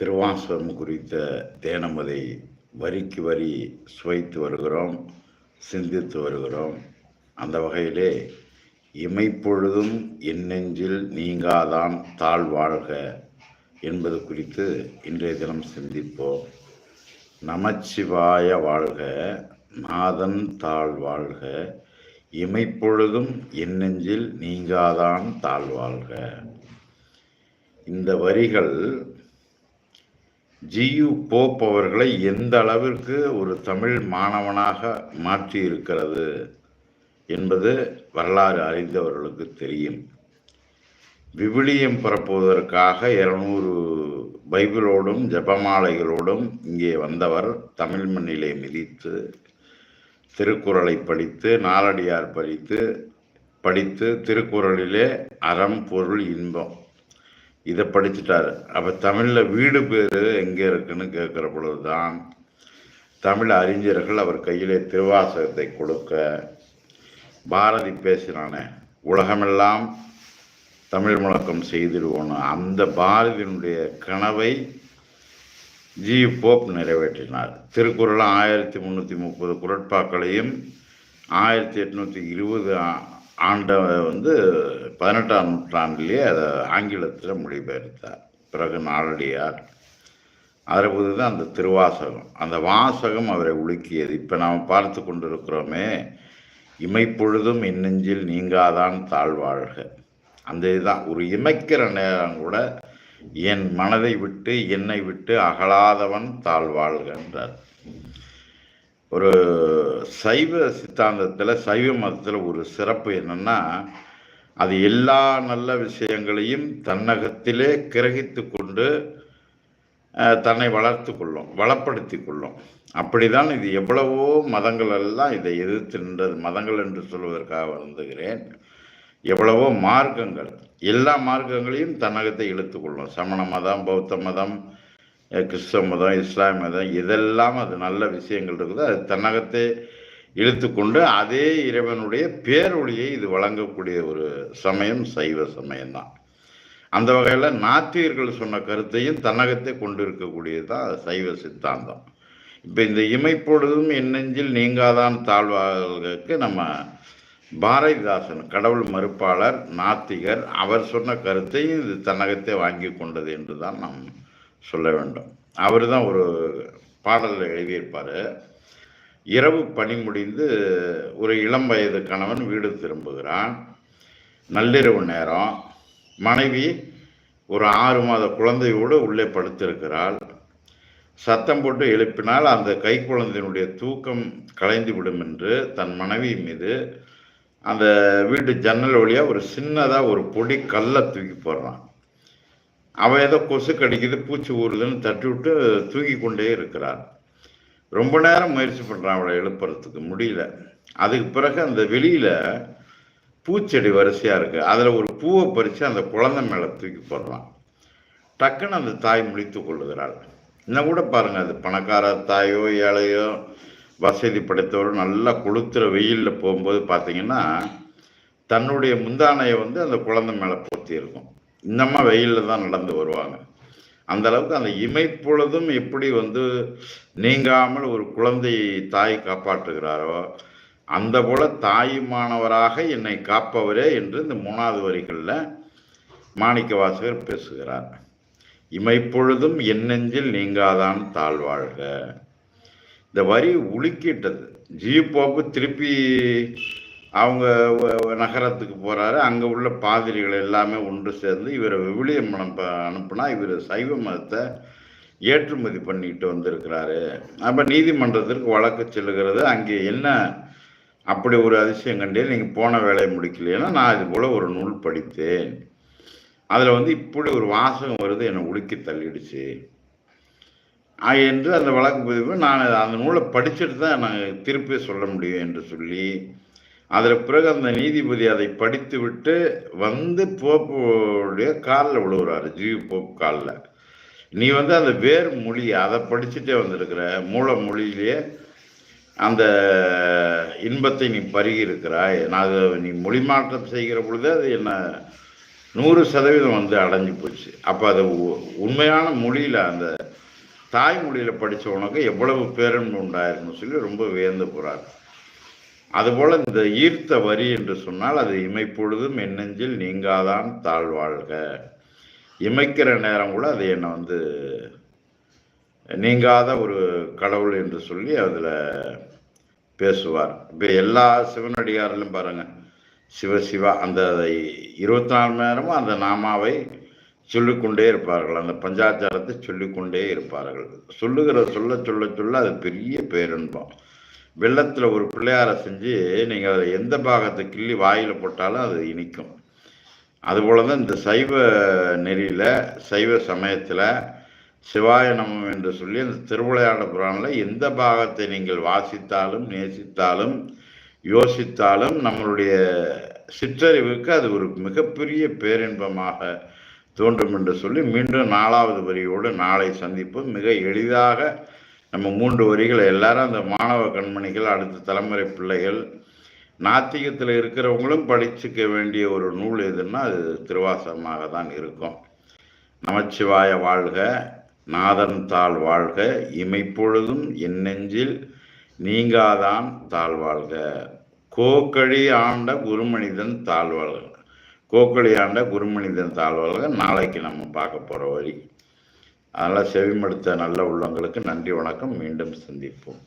திருவாசகம் குறித்த தேனமதை வரிக்கு வரி சுவைத்து வருகிறோம் சிந்தித்து வருகிறோம். அந்த வகையிலே இமைப்பொழுதும் என் நெஞ்சில் நீங்காதான் தாழ்வாழ்க என்பது குறித்து இன்றைய தினம் சிந்திப்போம். நமச்சிவாய வாழ்க நாதன் தாழ்வாழ்க இமைப்பொழுதும் எண்ணெஞ்சில் நீங்காதான் தாழ் வாழ்க. இந்த வரிகள் ஜியு போப் அவர்களை எந்த அளவிற்கு ஒரு தமிழ் மாணவனாக மாற்றி இருக்கிறது என்பது வரலாறு அறிந்தவர்களுக்கு தெரியும். விவிலியம் பரப்புவதற்காக இருநூறு பைபிளோடும் ஜபமாலைகளோடும் இங்கே வந்தவர் தமிழ் மண்ணிலே மிதித்து திருக்குறளை படித்து நாலடியார் படித்து படித்து திருக்குறளிலே அறம் பொருள் இன்பம் இதை படிச்சுட்டாரு. அப்போ தமிழில் வீடு பேர் எங்கே இருக்குன்னு கேட்குற பொழுது தான் தமிழ் அறிஞர்கள் அவர் கையிலே திருவாசகத்தை கொடுக்க பாரதி பேசினானே உலகமெல்லாம் தமிழ் முழக்கம் செய்திடுவோன்னு. அந்த பாரதியினுடைய கனவை ஜி. போப் நிறைவேற்றினார். திருக்குறள் ஆயிரத்தி முந்நூற்றி முப்பது குரட்பாக்களையும் ஆயிரத்தி எட்நூற்றி இருபது ஆண்டை வந்து பதினெட்டாம் நூற்றாண்டிலேயே அதை ஆங்கிலத்தில் மொழிபெயர்த்தார். பிறகு நாளடியார். அதில் தான் அந்த திருவாசகம். அந்த வாசகம் அவரை உலுக்கியது. இப்போ நாம் பார்த்து கொண்டிருக்கிறோமே இமைப்பொழுதும் இன்னெஞ்சில் நீங்காதான் தாழ்வாழ்க அந்த இதுதான். ஒரு இமைக்கிற நேரம் கூட என் மனதை விட்டு என்னை விட்டு அகலாதவன் தாழ்வாழ்கின்றார் ஒரு சைவ சித்தாந்தத்தில் சைவ மதத்தில் ஒரு சிறப்பு என்னென்னா அது எல்லா நல்ல விஷயங்களையும் தன்னகத்திலே கிரகித்து கொண்டு தன்னை வளர்த்து கொள்ளும் வளப்படுத்தி கொள்ளும். அப்படிதான் இது எவ்வளவோ மதங்கள் எல்லாம் இதை எதிர்த்து நின்றது. மதங்கள் என்று சொல்வதற்காக வருந்துகிறேன். எவ்வளவோ மார்க்கங்கள் எல்லா மார்க்கங்களையும் தன்னகத்தை இழுத்துக்கொள்ளும் சமண மதம் பௌத்த மதம் கிறிஸ்தவ மதம் இஸ்லாம் மதம் இதெல்லாம் அது நல்ல விஷயங்கள் இருக்குது. அது தன்னகத்தை இழுத்துக்கொண்டு அதே இறைவனுடைய பேரொழியை இது வழங்கக்கூடிய ஒரு சமயம் சைவ சமயம்தான். அந்த வகையில் நாத்திகர்கள் சொன்ன கருத்தையும் தன்னகத்தை கொண்டு இருக்கக்கூடியது தான் சைவ சித்தாந்தம். இப்போ இந்த இமைப்பொழுதும் என் நெஞ்சில் நீங்காதான் தாழ்வாளுக்கு நம்ம பாரதிதாசன் கடவுள் மறுப்பாளர் நாத்திகர் அவர் சொன்ன கருத்தையும் இது தன்னகத்தை வாங்கி கொண்டது என்று தான் நாம் சொல்ல வேண்டும். அவர் தான் ஒரு பாடலில் எழுதியிருப்பார். இரவு பணி முடிந்து ஒரு இளம் வயது கணவன் வீடு திரும்புகிறான். நள்ளிரவு நேரம். மனைவி ஒரு ஆறு மாத குழந்தையோடு உள்ளே படுத்திருக்கிறாள். சத்தம் போட்டு எழுப்பினால் அந்த கை குழந்தையினுடைய தூக்கம் கலைந்து விடும் என்று தன் மனைவி மீது அந்த வீட்டு ஜன்னல் வழியாக ஒரு சின்னதாக ஒரு பொடி கல்லை தூக்கி போடுறான். அவன் ஏதோ கொசு கடிக்குது பூச்சி ஊறுதுன்னு தட்டி விட்டு தூக்கி கொண்டே இருக்கிறார் ரொம்ப நேரம் முயற்சி பண்ணுறான் அவளை எழுப்புறதுக்கு. முடியல. அதுக்கு பிறகு அந்த வெளியில் பூச்செடி வரிசையாக இருக்குது அதில் ஒரு பூவை பறித்து அந்த குழந்தை மேலே தூக்கி போடுறான். டக்குன்னு அந்த தாய் முடித்து கொள்ளுகிறாள். இன்னும் கூட பாருங்கள் அது பணக்கார தாயோ ஏழையோ வசதி படைத்தவரோ நல்லா கொளுத்துற வெயிலில் போகும்போது பார்த்தீங்கன்னா தன்னுடைய முந்தானையை வந்து அந்த குழந்தை மேலே போத்தி இருக்கும் இன்னமா வெயிலில் தான் நடந்து வருவாங்க. அந்த அளவுக்கு அந்த இமைப்பொழுதும் எப்படி வந்து நீங்காமல் ஒரு குழந்தை தாய் காப்பாற்றுகிறாரோ அந்த போல தாயுமானவராக என்னை காப்பவரே என்று இந்த மூணாவது வரிகளில் மாணிக்க வாசகர் பேசுகிறார். இமைப்பொழுதும் என்னெஞ்சில் நீங்காதான் தாழ்வாழ்க இந்த வரி உலுக்கிட்டது. ஜீப்போப்பு திருப்பி அவங்க நகரத்துக்கு போகிறாரு அங்கே உள்ள பாதிரிகள் எல்லாமே ஒன்று சேர்ந்து இவரை விவிலியம் அனுப்ப அனுப்புனா இவர் சைவ மதத்தை ஏற்றுமதி பண்ணிட்டு வந்திருக்கிறாரு. அப்போ நீதிமன்றத்திற்கு வழக்கு செல்லுகிறது. அங்கே என்ன அப்படி ஒரு அதிசயம் கண்டே நீங்கள் போன வேலையை முடிக்கலைன்னா நான் இது போல் ஒரு நூல் படித்தேன். அதில் வந்து இப்படி ஒரு வாசகம் வருது என்னை உலுக்கி தள்ளிடுச்சு. என்று அந்த வழக்கு பதிவு நான் அந்த நூலை படிச்சுட்டு தான் நான் திருப்பி சொல்ல முடியும் என்று சொல்லி அதில் பிறகு அந்த நீதிபதி அதை படித்து விட்டு வந்து போப்புடைய காலில் விழுவுறாரு ஜீவி போப் காலில். நீ வந்து அந்த வேர் மொழி அதை படிச்சுட்டே வந்திருக்கிற மூல மொழியிலேயே அந்த இன்பத்தை நீ பருகி இருக்கிறாய் நான் அதை நீ மொழி மாற்றம் செய்கிற பொழுது அது என்ன நூறு சதவீதம் வந்து அடைஞ்சு போச்சு. அப்போ அது உ- உண்மையான மொழியில் அந்த தாய்மொழியில் படித்தவனுக்கு எவ்வளவு பேரன்பு உண்டாயிருக்குன்னு சொல்லி ரொம்ப வியந்து போகிறார் அதுபோல் இந்த ஈர்த்த வரி என்று சொன்னால் அது இமைப்பொழுதும் என்னெஞ்சில் நீங்காதான் தாழ்வாழ்க இமைக்கிற நேரம் கூட அது என்னை வந்து நீங்காத ஒரு கடவுள் என்று சொல்லி அதில் பேசுவார். இப்போ எல்லா சிவனடியாரிலும் பாருங்க சிவ சிவா அந்த இருபத்தி நாலு மணி நேரமும் அந்த நாமாவை சொல்லிக்கொண்டே இருப்பார்கள். அந்த பஞ்சாச்சாரத்தை சொல்லிக்கொண்டே இருப்பார்கள். சொல்லுகிற சொல்ல சொல்ல சொல்ல அது பெரிய பேரின்பம். வெள்ளத்தில் ஒரு பிள்ளையாரை செஞ்சு நீங்கள் அதை எந்த பாகத்தை கிள்ளி வாயில் போட்டாலும் அது இனிக்கும். அதுபோல தான் இந்த சைவ நெறியில் சைவ சமயத்தில் சிவாய நமம் என்று சொல்லி அந்த திருவிளையாட புராணில் எந்த பாகத்தை நீங்கள் வாசித்தாலும் நேசித்தாலும் யோசித்தாலும் நம்மளுடைய சிற்றறிவுக்கு அது ஒரு மிகப்பெரிய பேரின்பமாக தோன்றும் என்று சொல்லி மீண்டும் நாலாவது வரியோடு நாளை சந்திப்போம். மிக எளிதாக நம்ம மூன்று வரிகளை எல்லாரும் அந்த மாணவ கண்மணிகள் அடுத்த தலைமுறை பிள்ளைகள் நாத்திகத்தில் இருக்கிறவங்களும் படிச்சுக்க வேண்டிய ஒரு நூல் எதுன்னா அது திருவாசகமாக தான் இருக்கும். நமச்சிவாய வாழ்க நாதன் தாழ் வாழ்க இமைப்பொழுதும் என் நெஞ்சில் நீங்காதான் தாழ்வாழ்க கோக்கழி ஆண்ட குருமனிதன் தாழ்வாழ்க கோக்கழி ஆண்ட குருமனிதன் தாழ்வாழ்க நாளைக்கு நம்ம பார்க்க போகிற வழி அதனால் செவிமடுத்த நல்ல உள்ளங்களுக்கு நன்றி வணக்கம். மீண்டும் சந்திப்போம்.